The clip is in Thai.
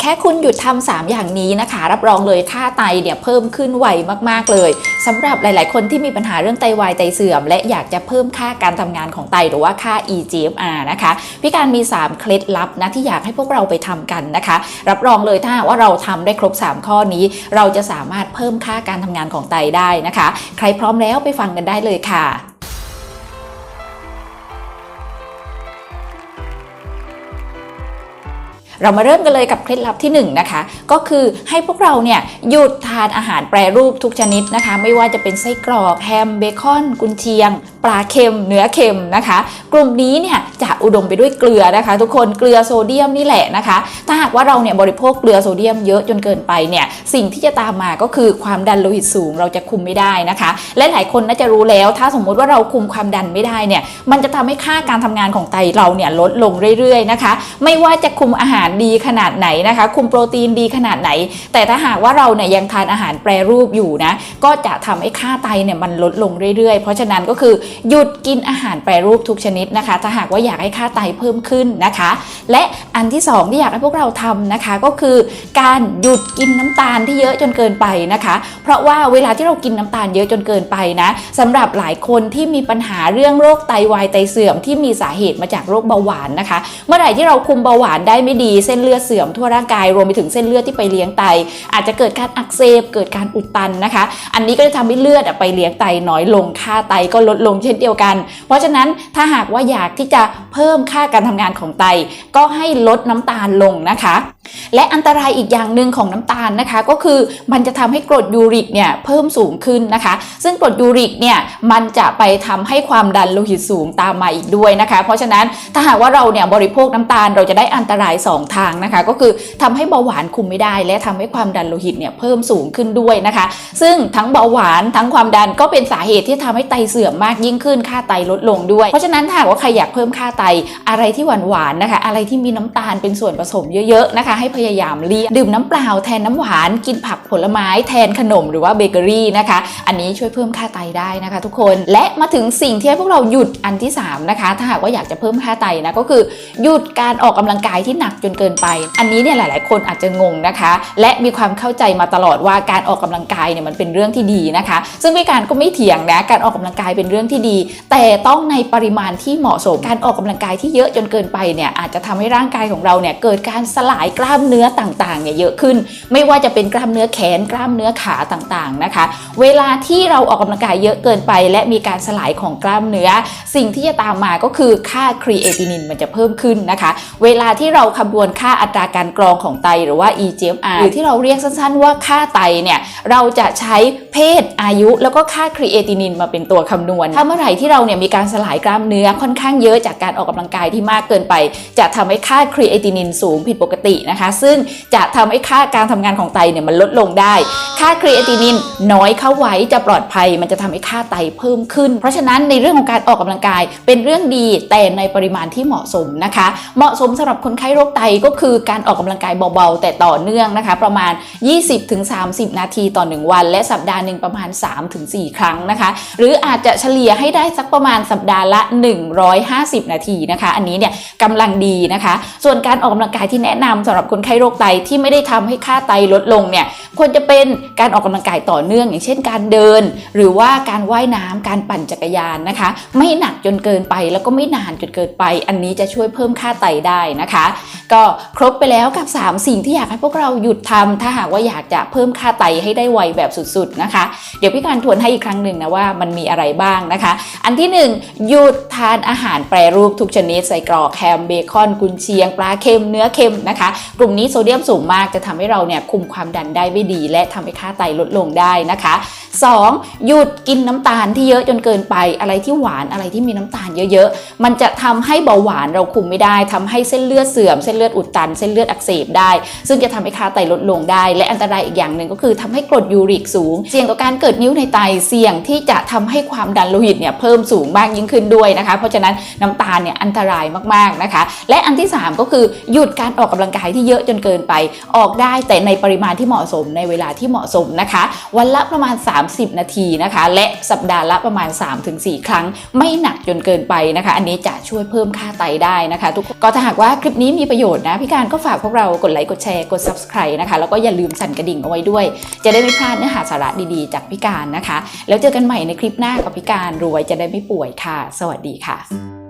แค่คุณหยุดทำ3อย่างนี้นะคะ รับรองเลยค่าไตเนี่ยเพิ่มขึ้นไวมากๆเลยสำหรับหลาย ๆ คนที่มีปัญหาเรื่องไตวายไตเสื่อม และอยากจะเพิ่มค่าการทำงานของไตหรือว่าค่า eGFR นะคะพี่การมี 3 เคล็ดลับนะที่อยากให้พวกเราไปทำกันนะคะ รับรองเลยถ้าว่าเราทำได้ครบ 3 ข้อนี้ เราจะสามารถเพิ่มค่าการทำงานของไตได้นะคะ ใครพร้อมแล้วไปฟังกันได้เลยค่ะ เรามาเริ่มกันเลยกับเคล็ดลับที่1นงนะคะ ก็คือให้พวกเราเนี่ยหยุดทานอาหารแปรรูปทุกชนิดนะคะ ไม่ว่าจะเป็นไส้กรอกแฮมเบคอนกุนเชียง ปลาเค็ม เนื้อเค็มนะคะ กลุ่มนี้เนี่ยจะอุดมไปด้วยเกลือนะคะ ทุกคนเกลือโซเดียมนี่แหละนะคะ ถ้าหากว่าเราเนี่ยบริโภคเกลือโซเดียมเยอะจนเกินไปเนี่ยสิ่งที่จะตามมาก็คือความดันโลหิตสูงเราจะคุมไม่ได้นะคะ และหลายคนน่าจะรู้แล้ว ถ้าสมมุติว่าเราคุมความดันไม่ได้เนี่ยมันจะทำให้ค่าการทำงานของไตเราเนี่ยลดลงเรื่อยๆนะคะ ไม่ว่าจะคุมอาหารดีขนาดไหนนะคะ คุมโปรตีนดีขนาดไหน แต่ถ้าหากว่าเราเนี่ยยังทานอาหารแปรรูปอยู่นะ ก็จะทำให้ค่าไตเนี่ยมันลดลงเรื่อยๆ เพราะฉะนั้นก็คือหยุดกินอาหารแปรรูปทุกชนิดนะคะ ถ้าหากว่าอยากให้ค่าไตเพิ่มขึ้นนะคะ และอันที่สองที่อยากให้พวกเราทำนะคะก็คือการหยุดกินน้ำตาลที่เยอะจนเกินไปนะคะ เพราะว่าเวลาที่เรากินน้ำตาลเยอะจนเกินไปนะสำหรับหลายคนที่มีปัญหาเรื่องโรคไตวายไตเสื่อมที่มีสาเหตุมาจากโรคเบาหวานนะคะ เมื่อไหร่ที่เราคุมเบาหวานได้ไม่ดีเส้นเลือดเสื่อมทั่วร่างกายรวมไปถึงเส้นเลือดที่ไปเลี้ยงไต อาจจะเกิดการอักเสบเกิดการอุดตันนะคะ อันนี้ก็จะทำให้เลือดไปเลี้ยงไตน้อยลงค่าไตก็ลดลงเช่นเดียวกัน เพราะฉะนั้นถ้าหากว่าอยากที่จะเพิ่มค่าการทำงานของไต ก็ให้ลดน้ำตาลลงนะคะและอันตรายอีกอย่างหนึ่งของน้ำตาลนะคะ ก็คือมันจะทำให้กรดยูริกเนี่ยเพิ่มสูงขึ้นนะคะ ซึ่งกรดยูริกเนี่ยมันจะไปทำให้ความดันโลหิตสูงตามมาอีกด้วยนะคะ เพราะฉะนั้นถ้าหากว่าเราเนี่ยบริโภคน้ำตาลเราจะได้อันตราย 2 ทางนะคะ ก็คือทำให้เบาหวานคุมไม่ได้ และทำให้ความดันโลหิตเนี่ยเพิ่มสูงขึ้นด้วยนะคะ ซึ่งทั้งเบาหวานทั้งความดันก็เป็นสาเหตุที่ทำให้ไตเสื่อมมากยิ่งขึ้นค่าไตลดลงด้วย เพราะฉะนั้นถ้าหากว่าใครอยากเพิ่มค่าไตอะไรที่หวานหวานๆนะคะ อะไรที่มีน้ำตาลเป็นส่วนผสมเยอะๆนะคะให้พยายามเลี่ยงดื่มน้ำเปล่าแทนน้ำหวานกินผักผลไม้แทนขนมหรือว่าเบเกอรี่นะคะ อันนี้ช่วยเพิ่มค่าไตได้นะคะ ทุกคนและมาถึงสิ่งที่ให้พวกเราหยุดอันที่สามนะคะ ถ้าหากว่าอยากจะเพิ่มค่าไตนะก็คือหยุดการออกกำลังกายที่หนักจนเกินไป อันนี้เนี่ยหลาย ๆ คนอาจจะงงนะคะ และมีความเข้าใจมาตลอดว่าการออกกำลังกายเนี่ยมันเป็นเรื่องที่ดีนะคะ ซึ่งพี่การก็ไม่เถียงนะการออกกำลังกายเป็นเรื่องที่ดี แต่ต้องในปริมาณที่เหมาะสม การออกกำลังกายที่เยอะจนเกินไปเนี่ยอาจจะทำให้ร่างกายของเราเนี่ยเกิดการสลายกล้ามเนื้อต่างๆเนี่ยเยอะขึ้น ไม่ว่าจะเป็นกล้ามเนื้อแขนกล้ามเนื้อขาต่างๆนะคะ เวลาที่เราออกกำลังกายเยอะเกินไป และมีการสลายของกล้ามเนื้อ สิ่งที่จะตามมาก็คือค่าครีเอตินินมันจะเพิ่มขึ้นนะคะ เวลาที่เราคำนวณค่าอัตราการกรองของไตหรือว่า eGFR หรือที่เราเรียกสั้นๆว่าค่าไตเนี่ยเราจะใช้เพศอายุ แล้วก็ค่าครีเอตินินมาเป็นตัวคำนวณ ถ้าเมื่อไหร่ที่เราเนี่ยมีการสลายกล้ามเนื้อค่อนข้างเยอะจากการออกกำลังกายที่มากเกินไป จะทำให้ค่าครีเอตินินสูงผิดปกตินะคะ ซึ่งจะทำให้ค่าการทำงานของไตเนี่ยมันลดลงได้ ค่าครีเอตินินน้อยเข้าไว้จะปลอดภัย มันจะทำให้ค่าไตเพิ่มขึ้น เพราะฉะนั้นในเรื่องของการออกกำลังกายเป็นเรื่องดีแต่ในปริมาณที่เหมาะสมนะคะ เหมาะสมสำหรับคนไข้โรคไตก็คือการออกกำลังกายเบาๆ แต่ต่อเนื่องนะคะ ประมาณ 20-30 นาทีต่อ 1 วัน และสัปดาห์หนึ่งประมาณ 3-4 ครั้งนะคะ หรืออาจจะเฉลี่ยให้ได้สักประมาณสัปดาห์ละ 150 นาทีนะคะ อันนี้เนี่ยกำลังดีนะคะ ส่วนการออกกำลังกายที่แนะนำสำหรับคนไข้โรคไตที่ไม่ได้ทำให้ค่าไตลดลงเนี่ยควรจะเป็นการออกกำลังกายต่อเนื่อง อย่างเช่นการเดิน หรือว่าการว่ายน้ำการปั่นจักรยานนะคะ ไม่หนักจนเกินไปแล้วก็ไม่นานจนเกินไป อันนี้จะช่วยเพิ่มค่าไตได้นะคะก็ครบไปแล้วกับ 3 สิ่งที่อยากให้พวกเราหยุดทำถ้าหากว่าอยากจะเพิ่มค่าไตให้ได้ไวแบบสุดๆนะคะ เดี๋ยวพี่การทวนให้อีกครั้งหนึ่งนะว่ามันมีอะไรบ้างนะคะ อันที่ 1 หยุดทานอาหารแปรรูปทุกชนิดใส่กรอกแฮมเบคอนกุนเชียง ปลาเค็มเนื้อเค็มนะคะ กลุ่มนี้โซเดียมสูงมากจะทำให้เราเนี่ยคุมความดันได้ไม่ดี และทำให้ค่าไตลดลงได้นะคะ 2. หยุดกินน้ำตาลที่เยอะจนเกินไปอะไรที่หวานอะไรที่มีน้ำตาลเยอะๆมันจะทำให้เบาหวานเราคุมไม่ได้ทำให้เส้นเลือดเสื่อมเส้นเลือดอุดตัน เส้นเลือดอักเสบได้ ซึ่งจะทำให้ค่าไตลดลงได้ และอันตรายอีกอย่างหนึ่งก็คือทำให้กรดยูริกสูง เสี่ยงต่อการเกิดนิ้วในไตเสี่ยงที่จะทำให้ความดันโลหิตเนี่ยเพิ่มสูงมากยิ่งขึ้นด้วยนะคะ เพราะฉะนั้นน้ำตาลเนี่ยอันตรายมากๆนะคะ และอันที่ 3 ก็คือหยุดการออกกำลังกายที่เยอะจนเกินไปออกได้แต่ในปริมาณที่เหมาะสมในเวลาที่เหมาะสมนะคะ วันละประมาณ 30 นาทีนะคะ และสัปดาห์ละประมาณ 3-4 ครั้ง ไม่หนักจนเกินไปนะคะ อันนี้จะช่วยเพิ่มค่าไตได้นะคะ ทุกคนก็ถ้าหากว่าคลิปนี้มีประโยชน์นะพี่การก็ฝากพวกเรากดไลค์กดแชร์กด subscribe นะคะ แล้วก็อย่าลืมสั่นกระดิ่งเอาไว้ด้วย จะได้ไม่พลาดเนื้อหาสาระดีๆ จากพี่การนะคะ แล้วเจอกันใหม่ในคลิปหน้ากับพี่การรวยจะได้ไม่ป่วยค่ะ สวัสดีค่ะ